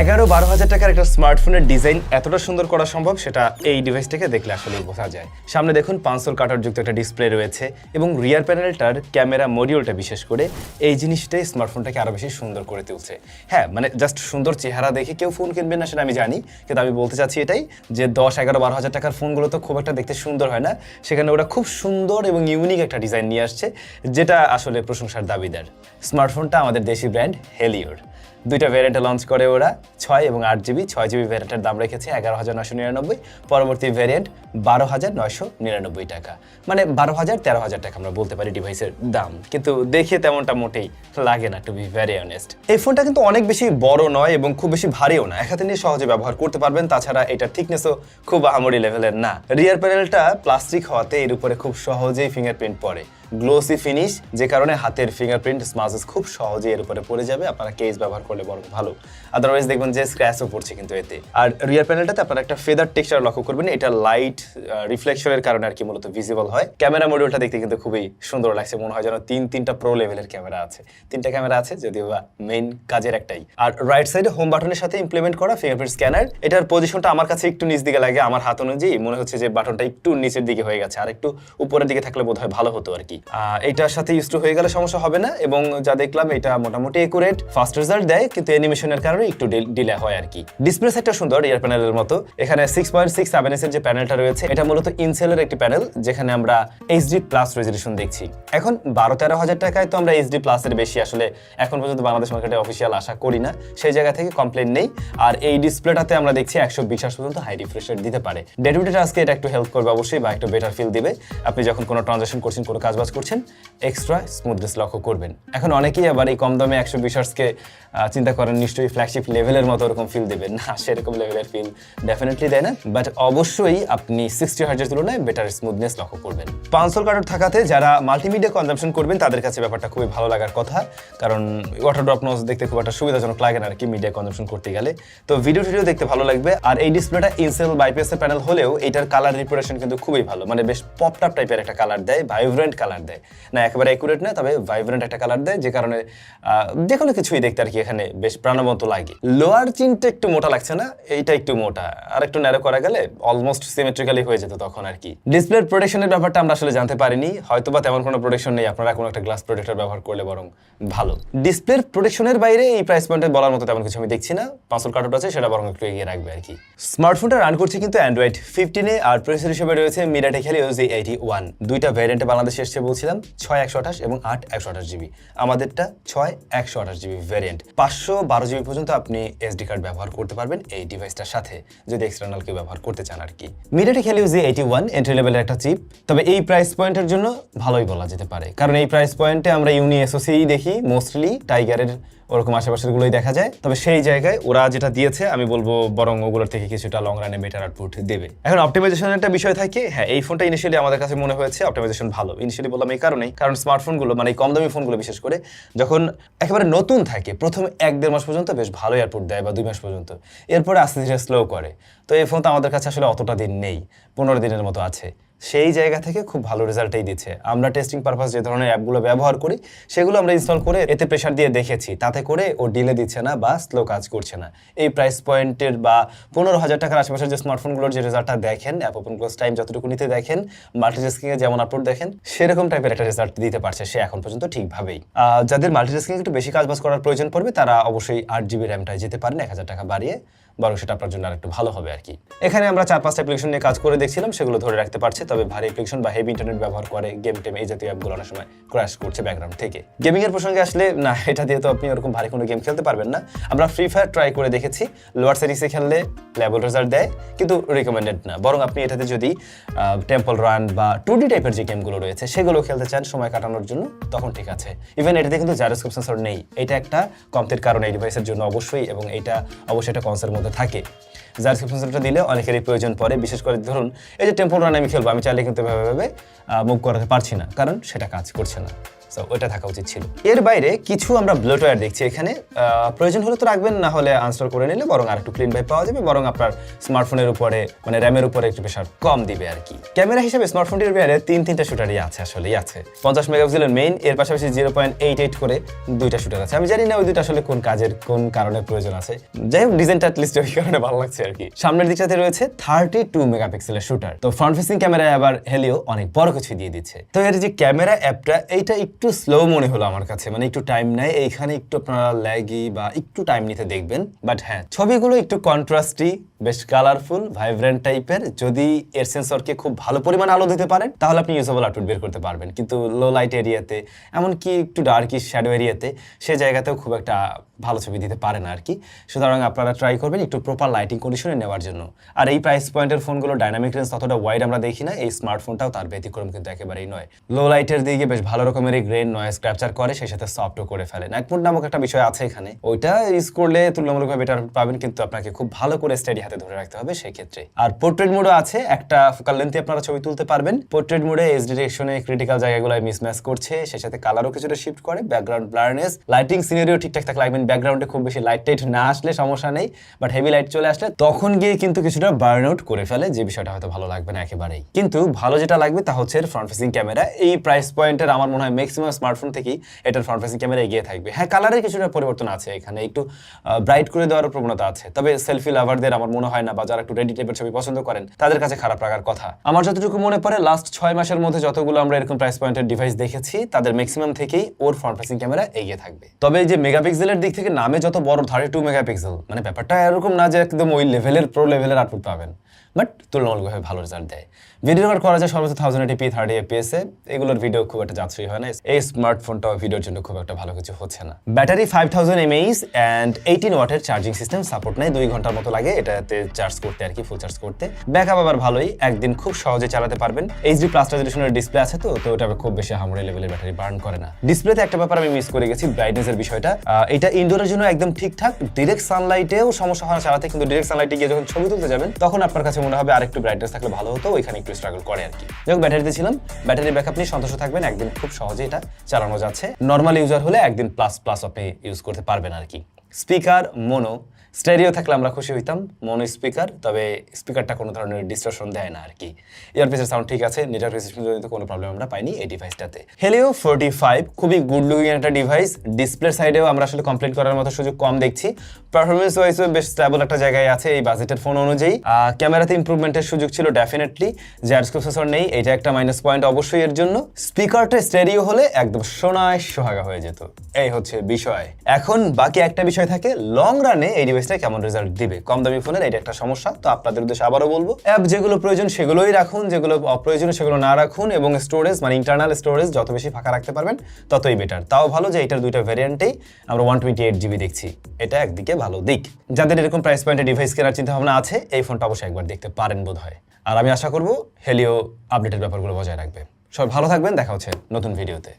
এগারো বারো হাজার টাকার একটা স্মার্টফোনের ডিজাইন এতটা সুন্দর করা সম্ভব, সেটা এই ডিভাইসটাকে দেখলে আসলে বোঝা যায়। সামনে দেখুন পাঁচশোর কাটার যুক্ত একটা ডিসপ্লে রয়েছে এবং রিয়ার প্যানেলটার ক্যামেরা মডিউলটা বিশেষ করে এই জিনিসটাই স্মার্টফোনটাকে আরও বেশি সুন্দর করে তুলছে। হ্যাঁ মানে জাস্ট সুন্দর চেহারা দেখে কেউ ফোন কিনবে না সেটা আমি জানি, কিন্তু আমি বলতে চাচ্ছি এটাই যে দশ এগারো বারো হাজার টাকার ফোনগুলো তো খুব একটা দেখতে সুন্দর হয় না, সেখানে ওরা খুব সুন্দর এবং ইউনিক একটা ডিজাইন নিয়ে আসছে, যেটা আসলে প্রশংসার দাবিদার। স্মার্টফোনটা আমাদের দেশি ব্র্যান্ড হেলিওর দুইটা ভ্যারিয়েন্টে লঞ্চ করে ওরা, ছয় এবং আট জিবি ছয় জিবি ভ্যারিয়েন্টের দাম রেখেছে এগারো হাজার নয়শো নিরানব্বই। পরবর্তী ভ্যারিয়েন্ট বারো হাজার নয়শো নিরানব্বই টাকা। মানে বারো হাজার তেরো হাজার টাকা আমরা বলতে পারি ডিভাইসের দাম। কিন্তু দেখে তেমনটা মোটেই লাগে না টু বি ভেরি অনেস্ট এই ফোনটা কিন্তু অনেক বেশি বড় নয় এবং খুব বেশি ভারীও না। এক হাতে নিয়ে সহজে ব্যবহার করতে পারবেন, তাছাড়া এটার থিকনেসও খুব আহামরি লেভেলের না। রিয়ার প্যানেলটা প্লাস্টিক হওয়াতে এর উপরে খুব সহজেই ফিঙ্গারপ্রিন্ট পড়ে। গ্লোসি ফিনিশ যে কারণে হাতের ফিঙ্গারপ্রিন্ট স্মাজেস খুব সহজেই এর উপরে পড়ে যাবে, আপনারা কেস ব্যবহার করলে বরং ভালো। আদারওয়াইজ দেখবেন যে স্ক্র্যাচও পড়ছে কিন্তু এতে। আর রিয়ার প্যানেলটাতে আপনারা একটা ফেদার টেক্সচার লক্ষ্য করবেন, এটা লাইট রিফ্লেকশনের কারণে আর কি মূলত ভিজিবল হয়। ক্যামেরা মডিউলটা দেখতে কিন্তু খুবই সুন্দর লাগছে, মনে হয় যেন তিন, তিনটা প্রো লেভেলের ক্যামেরা আছে। তিনটা ক্যামেরা আছে, যদিও বা মেইন কাজের একটাই। আর রাইট সাইডে হোম বাটনের সাথে ইমপ্লিমেন্ট করা ফিঙ্গারপ্রিন্ট স্ক্যানার এটার পজিশনটা আমার কাছে একটু নিচ দিকে লাগে, আমার হাত অনুযায়ী। মনে হচ্ছে যে বাটনটা একটু নিচের দিকে হয়ে গেছে আর একটু উপরের দিকে থাকলে বোধহয় ভালো হতো আর কি। এটার সাথে ইউজ টু হয়ে গেলে সমস্যা হবে না এবং যা দেখলাম এটা মোটামুটি একুরেট ফাস্ট রেজাল্ট দেয়, কিন্তু অ্যানিমেশনের কারণে একটু ডিলে হয় আর কি ডিসপ্লে সেটটা সুন্দর ইয়ার প্যানেলের মতো। এখানে সিক্স পয়েন্ট সিক্স সেভেন যে প্যানেলটা রয়েছে, এটা মূলত ইনসেলের একটি প্যানেল যেখানে আমরা এইচডি প্লাস রেজলিউশন দেখছি। এখন বারো তেরো হাজার টাকায় তো আমরা এইচডি প্লাসের বেশি আসলে এখন পর্যন্ত বাংলাদেশ মার্কেটে অফিসিয়াল আশা করি না। সেই জায়গা থেকে কমপ্লেন নেই। আর এই ডিসপ্লেটাতে আমরা দেখছি একশো বিশ পর্যন্ত হাই রিফ্রেশ রেট দিতে পারে। ডে টু ডে টাস্কে এটা একটু হেল্প করবে অবশ্যই বা একটু বেটার ফিল দিবে। আপনি যখন কোনো ট্রানজাকশন করছেন, কোনো কাজবাজ করছেন এক্সট্রা স্মুথনেস লক্ষ্য করবেন। এখন অনেকেই আবার এই কম দামে একশো বিশ হার্সকে চিন্তা করেন, নিশ্চয়ই ফ্ল্যাগশিপ লেভেলের মতো ওরকম ফিল দেবেন না, সেরকম লেভেলের ফিল ডেফিনেটলি দেয় না বাট অবশ্যই আপনি সিক্সটি হার্জের তুলনায় বেটার স্মুথনেস লক্ষ্য করবেন। পাঁচশোর কার্ডর থাকাতে যারা মাল্টিমিডিয়া কনজামশন করবেন, তাদের কাছে ব্যাপারটা খুবই ভালো লাগার কথা, কারণ ওয়াটার ড্রপ নোজ দেখতে খুব একটা সুবিধাজনক লাগে না আর কি মিডিয়া কনজামশন করতে গেলে। তো ভিডিও টিডিও দেখতে ভালো লাগবে, আর এই ডিসপ্লেটা ইনসেল বাইপিএসের প্যানেল হলেও এটার কালার রিপ্রেশন কিন্তু খুবই ভালো মানে বেশ পপটাপ টাইপের একটা কালার দেয় ভাইব্রেন্ট কালার দেয়। না, একেবারে একুরেট না তবে ভাইব্রেন্ট একটা কালার দেয়, যে কারণে যে কোনো কিছুই দেখতে আর কি এখানে বেশ প্রাণবন্ত লাগে। লোয়ার চিনটা একটু মোটা লাগছে না? এইটা একটু মোটা। আর একটু ন্যারো করা গেলে অলমোস্ট সিমেট্রিক্যালি হয়ে যেত তখন আর কি। ডিসপ্লের প্রোটেকশনের ব্যাপারটা আমরা আসলে জানতে পারিনি। হয়তো বা তেমন কোনো প্রোটেকশন নেই, আপনারা কোনো একটা গ্লাস প্রোটেক্টর ব্যবহার করলে বরং ভালো। ডিসপ্লের প্রোটেকশনের বাইরে এই প্রাইস পয়েন্টে বলার মতো তেমন কিছু আমি দেখছি না। পাঁচল কার্টুট আছে, সেটা বরং একটু এগিয়ে রাখবে আর কি। স্মার্টফোনটা রান করছে কিন্তু অ্যান্ড্রয়েড ফিফটিনে আর প্রসেসর হিসেবে রয়েছে মিরাটেক হেলিও জি এইটি ওয়ান দুইটা ভ্যারিয়েন্টে বাংলাদেশে এসছে বলছিলাম ছয় একশো আঠাশ এবং আট একশো আঠাশ জিবি। আমাদেরটা ছয় একশো আঠাশ জিবি ভ্যারিয়েন্ট পাঁচশো বারো জিবি পর্যন্ত আপনি এসডি কার্ড ব্যবহার করতে পারবেন এই ডিভাইসটার সাথে, যদি এক্সটার্নাল কেউ ব্যবহার করতে চান আর কি। মিরাটেক খেলে জি এইটি ওয়ান এন্ট্রি লেভেলের একটা চিপ তবে এই প্রাইস পয়েন্টের জন্য ভালোই বলা যেতে পারে। কারণ এই প্রাইস পয়েন্টে আমরা ইউনি এসোসিয়েই দেখি মোস্টলি টাইগারের ওরকম আশেপাশের গুলোই দেখা যায়। তবে সেই জায়গায় ওরা যেটা দিয়েছে, আমি বলব বরং ওগুলোর থেকে কিছুটা লং রানে বেটার আউটপুট দেবে। এখন অপটিমাইজেশনের একটা বিষয় থাকে হ্যাঁ এই ফোনটা ইনিশিয়ালি আমাদের কাছে মনে হয়েছে অপটিমাইজেশন ভালো। ইনিশিয়ালি বললাম এই কারণেই, কারণ স্মার্টফোনগুলো মানে এই কম দামি ফোনগুলো বিশেষ করে, যখন একেবারে নতুন থাকে, প্রথম এক দেড় মাস পর্যন্ত বেশ ভালো এয়ারপোর্ট দেয় বা দুই মাস পর্যন্ত। এরপরে আস্তে ধীরে স্লো করে। তো এই ফোন তো আমাদের কাছে আসলে অতটা দিন নেই, পনেরো দিনের মতো আছে। সেই জায়গা থেকে খুব ভালো রেজাল্টই দিচ্ছে। আমরা টেস্টিং পারপাস যে ধরনের অ্যাপগুলো ব্যবহার করি, সেগুলো আমরা ইনস্টল করে এতে প্রেশার দিয়ে দেখেছি। তাতে করে ও ডিলে দিচ্ছে না বা স্লো কাজ করছে না। এই প্রাইস পয়েন্টের বা পনেরো হাজার টাকার আশেপাশের যে স্মার্টফোনগুলোর যে রেজাল্টটা দেখেন অ্যাপ ওপেন ক্লোজ টাইম যতটুকু নিতে দেখেন মাল্টিটাস্কিংয়ে যেমন আপলোড দেখেন, সেরকম টাইপের একটা রেজাল্ট দিতে পারছে সে এখন পর্যন্ত ঠিকভাবেই। যাদের মাল্টিটাস্কিং একটু বেশি কাজবাজ করার প্রয়োজন পড়বে, তারা অবশ্যই আট জিবি র্যামটায় যেতে পারেন, এক হাজার টাকা বাড়িয়ে, বরং সেটা আপনার জন্য আরেকটু ভালো হবে আর কি। এখানে আমরা চার, পাঁচটা অ্যাপ্লিকেশন নিয়ে কাজ করে দেখছিলাম, সেগুলো ধরে রাখতে পারছে তবে ভারী অ্যাপ্লিকেশন বা হেভি ইন্টারনেট ব্যবহার করে গেম টেম এই জাতীয় অ্যাপগুলো অনেক সময় ক্র্যাশ করছে ব্যাকগ্রাউন্ড থেকে। গেমিং এর প্রসঙ্গে আসলে, না, এটা দিয়ে তো আপনি ওরকম ভারী কোনো গেম খেলতে পারবেন না। আমরা ফ্রি ফায়ার ট্রাই করে দেখেছি। লোয়ার সিরিজে খেললে লেভেল রেজাল্ট দেয়, কিন্তু রিকমেন্ডেড না। বরং আপনি এটাতে যদি টেম্পল রান বা টু ডি টাইপের যে গেমগুলো রয়েছে, সেগুলো খেলতে চান সময় কাটানোর জন্য, তখন ঠিক আছে। ইভেন এটাতে কিন্তু জারোস্কোপ সেন্সর নেই। এটা একটা কমতির কারণ এই ডিভাইসের জন্য অবশ্যই, এবং এটা অবশ্যই একটা কনসার্ট মধ্যে থাকে। জারস্কোপ সেন্সরটা দিলে অনেকেরই প্রয়োজন পড়ে। বিশেষ করে ধরুন, এই যে টেম্পল রান আমি খেলব, আমি চাইলে কিন্তু এভাবে মুভ করাতে পারছি না, কারণ সেটা কাজ করছে না। ওটা থাকা উচিত ছিল। এর বাইরে কিছু আমরা ব্লোটওয়্যার দেখছি এখানে। প্রয়োজন হলে তো রাখবেন, না হলে আনস্টল করে নিলে বরং আর একটু ক্লিন ভাই পাওয়া যাবে, বরং আপনার স্মার্টফোনের উপরে মানে র্যামের উপরে একটু প্রেশার কম দিবে আর কি। ক্যামেরা হিসেবে স্মার্টফোনটির বাইরে তিন, তিনটা শুটারই আছে, আসলেই আছে। পঞ্চাশ মেগাপিক্সেলের মেইন এর পাশাপাশি জিরো পয়েন্ট এইট এইট করে দুইটা শুটার আছে। আমি জানি না ওই দুইটা আসলে কোন কাজের, কোন কারণে প্রয়োজন আছে। যাই হোক ডিজাইনটা লিস্ট ওই কারণে ভালো লাগছে আর কি। সামনের দিকটাতে রয়েছে থার্টি টু মেগাপিক্সেলের শুটার তো ফ্রন্ট ফেসিং ক্যামেরায় আবার হেলিও অনেক বড় কিছু দিয়ে দিচ্ছে। তো এর যে ক্যামেরা অ্যাপটা এইটা একটু স্লো মনে হলো আমার কাছে। মানে একটু টাইম নেয়, এইখানে একটু আপনারা ল্যাগি বা একটু টাইম নিতে দেখবেন। বাট হ্যাঁ ছবিগুলো একটু কন্ট্রাস্টি বেশ কালারফুল ভাইব্রেন্ট টাইপের যদি এর সেন্সরকে খুব ভালো পরিমাণ আলো দিতে পারেন, তাহলে আপনি ইউজেবল আউটপুট বের করতে পারবেন। কিন্তু লো লাইট এরিয়াতে এমনকি একটু ডার্কি শ্যাডো এরিয়াতে সে জায়গাতেও খুব একটা ভালো ছবি দিতে পারে না আর কি সুতরাং আপনারা ট্রাই করবেন একটু প্রপার লাইটিং কন্ডিশনে নেওয়ার জন্য। আর এই প্রাইস পয়েন্টের ফোনগুলো ডাইনামিক রেঞ্জ ততটা ওয়াইড আমরা দেখি না, এই স্মার্টফোনটাও তার ব্যতিক্রম কিন্তু একেবারেই নয়। লো লাইটের দিকে বেশ ভালো রকমের গ্রেন নয়েজ ক্যাপচার করে, সেই সাথে সফটও করে ফেলে। নাইট মোড নামক একটা বিষয় আছে এখানে। ওইটা ইউজ করলে তুলনামূলকভাবে বেটার পাবেন, কিন্তু আপনাকে খুব ভালো করে স্টাডি হাতে ধরে রাখতে হবে সেই ক্ষেত্রে আর পোর্ট্রেট মোডও আছে, একটা ফোকাল লেন্থে আপনারা ছবি তুলতে পারবেন। পোর্ট্রেট মোডে এস ডিরেকশনে ক্রিটিক্যাল জায়গাগুলো মিসম্যাচ করছে, সেই সাথে কালারও কিছুটা শিফট করে ব্যাকগ্রাউন্ড ব্লারনেস লাইটিং সিনারিও ঠিকঠাক থাকলে লাগবেন ব্যাকগ্রাউন্ডে খুব বেশি লাইট টাইট না আসলে সমস্যা নেই বাট হেভি লাইট চলে আসলে তখন গিয়ে কিন্তু কিছুটা বার্ন আউট করে ফেলে, যে বিষয়টা হয়তো ভালো লাগবে না একেবারেই। কিন্তু ভালো যেটা লাগবে তা হচ্ছে ফ্রন্ট ফেসিং ক্যামেরা এই প্রাইস পয়েন্টের আমার মনে হয় ম্যাক্সিমাম স্মার্টফোন থেকেই এটার ফ্রন্ট ফেসিং ক্যামেরা এগিয়ে থাকবে। হ্যাঁ কালারের কিছুটা পরিবর্তন আছে এখানে, একটু ব্রাইট করে দেওয়ার প্রবণতা আছে। তবে সেলফি লাভারদের আমার মনে হয় না, বা যারা একটু রেডি টাইপের ছবি পছন্দ করেন, তাদের কাছে খারাপ লাগার কথা। আমার যতটুকু মনে পড়ে লাস্ট ছয় মাসের মধ্যে যতগুলো আমরা এরকম প্রাইস পয়েন্টের ডিভাইস দেখেছি, তাদের ম্যাক্সিমাম থেকেই ওর ফ্রন্ট ফেসিং ক্যামেরা এগিয়ে থাকবে। তবে যে মেগাপিক্সেলের দিক থেকে নামে যত বড় থার্টি টু মেগাপিক্সেল মানে ব্যাপারটা এরকম না যে একদম ওই লেভেলের প্রো লেভেলের আউটপুট পাবেন। বাট তুলনামূলকভাবে ভালো রেজাল্ট দেয়। ভিডিও রেকর্ড করা যায় সর্বোচ্চ থাউজেন্ড এটিপি থার্টি এপিএস এগুলোর ভিডিও খুব একটা যাত্রী হয় না। এই স্মার্টফোনটাও ভিডিওর জন্য খুব একটা ভালো কিছু হচ্ছে না। Battery five thousand MH and eighteen ওয়াটের চার্জিং সিস্টেম সাপোর্ট নেয়। দুই ঘণ্টার মতো লাগে এটাতে চার্জ করতে আর কি ফুল চার্জ করতে। ব্যাকআপ আবার ভালোই। একদিন খুব সহজে চালাতে পারবেন। এইচডি প্লাস রেজলিউশনের ডিসপ্লে আছে তো তো ওটা খুব বেশি হামড়ে লেভেলের ব্যাটারি বার্ন করে না। ডিসপ্লেতে একটা ব্যাপার আমি মিস করে গেছি ব্রাইটনেসের বিষয়টা। এটা ইনডোরের জন্য একদম ঠিকঠাক। ডিরেক্ট সানলাইটেও সমস্যা হয় চালাতে, কিন্তু ডিরেক্ট সানলাইটে গিয়ে যখন ছবি তুলতে যাবেন, তখন আপনার কাছে মনে হবে আরেকটু ব্রাইটনেস থাকলে ভালো হতো, ওইখানে একটু স্ট্রাগল করে আর কি। যাই ব্যাটারিতে ছিলাম। ব্যাটারি ব্যাকআপ নিয়ে সন্তোষ থাকবেন, একদিন খুব সহজে এটা চালানো যাচ্ছে। নর্মাল ইউজার হলে একদিন প্লাস প্লাস আপনি ইউজ করতে পারবেন আর কি। স্পিকার মোনো স্টেরিও থাকলে আমরা খুশি হইতাম, মনো স্পিকার, তবে স্পিকারটা কোনো ধরনের ডিস্টরশন দেয় না আর কি ইয়ারপিসের সাউন্ড ঠিক আছে নেটওয়ার্ক কোনো প্রবলেম আমরা পাইনি এই ডিভাইসটাতে হেলিও ফোর্টি ফাইভ খুবই গুড লুকিং একটা ডিভাইস ডিসপ্লে সাইডেও আমরা আসলে কমপ্লেন করার মতো সুযোগ কম দেখছি। পারফরমেন্স ওয়াইজও বেশ স্টেবল একটা জায়গায় আছে এই বাজেটের ফোন অনুযায়ী। ক্যামেরাতে ইমপ্রুভমেন্টের সুযোগ ছিল ডেফিনেটলি জ্যাডস প্রসেসর নেই, এটা একটা মাইনাস পয়েন্ট অবশ্যই এর জন্য। স্পিকারটা স্টেরিও হলে একদম সোনায় সোহাগা হয়ে যেত। এই হচ্ছে বিষয়। এখন বাকি একটা বিষয় থাকে লং রানে এই ডিভাইসটা কেমন রেজাল্ট দিবে? কম দামি ফোনের এটা একটা সমস্যা। তো আপনাদের উদ্দেশ্যে আবারও বলব অ্যাপ যেগুলো প্রয়োজন সেগুলোই রাখুন, যেগুলো অপ্রয়োজনীয় সেগুলো না রাখুন এবং স্টোরেজ মানে ইন্টারনাল স্টোরেজ যত বেশি ফাঁকা রাখতে পারবেন, ততই বেটার তাও ভালো যে এটার দুইটা ভ্যারিয়েন্টেই আমরা ওয়ান টোয়েন্টি এইট জিবি দেখছি। এটা একদিকে ভালো দিক। যাদের এরকম প্রাইস পয়েন্টে ডিভাইস কেনার চিন্তা ভাবনা আছে, এই ফোনটা অবশ্যই একবার দেখতে পারেন বোধ হয় আর আমি আশা করব হেলিও আপডেটের ব্যাপারগুলো বজায় রাখবে। সবাই ভালো থাকবেন, দেখা হচ্ছে নতুন ভিডিওতে